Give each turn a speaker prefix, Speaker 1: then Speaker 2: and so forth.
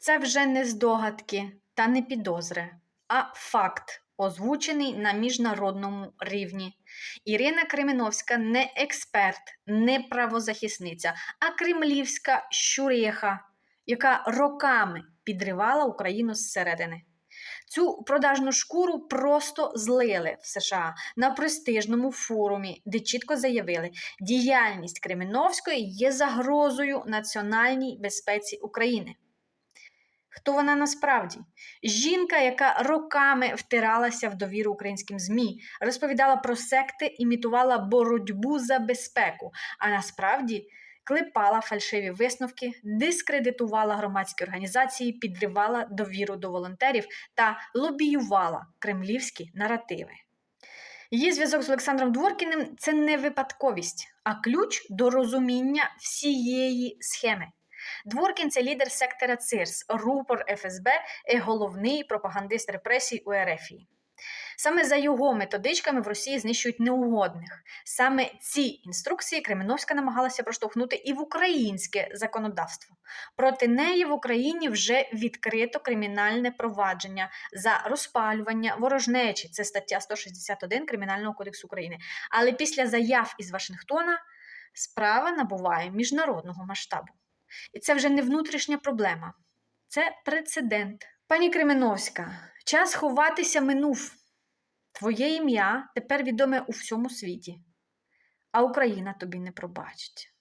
Speaker 1: Це вже не здогадки та не підозри, а факт, озвучений на міжнародному рівні. Ірина Кременовська не експерт, не правозахисниця, а кремлівська щуреха, яка роками підривала Україну зсередини. Цю продажну шкуру просто злили в США на престижному форумі, де чітко заявили, діяльність Кременовської є загрозою національній безпеці України. Хто вона насправді? Жінка, яка роками втиралася в довіру українським ЗМІ, розповідала про секти, імітувала боротьбу за безпеку, а насправді клепала фальшиві висновки, дискредитувала громадські організації, підривала довіру до волонтерів та лобіювала кремлівські наративи. Її зв'язок з Олександром Дворкіним це не випадковість, а ключ до розуміння всієї схеми. Дворкін це лідер сектора ЦИРС, рупор ФСБ і головний пропагандист репресій у РФії. Саме за його методичками в Росії знищують неугодних. Саме ці інструкції Кременовська намагалася проштовхнути і в українське законодавство. Проти неї в Україні вже відкрито кримінальне провадження за розпалювання ворожнечі. Це стаття 161 Кримінального кодексу України. Але після заяв із Вашингтона справа набуває міжнародного масштабу. І це вже не внутрішня проблема, це прецедент. Пані Кременовська, час ховатися минув. Твоє ім'я тепер відоме у всьому світі, а Україна тобі не пробачить.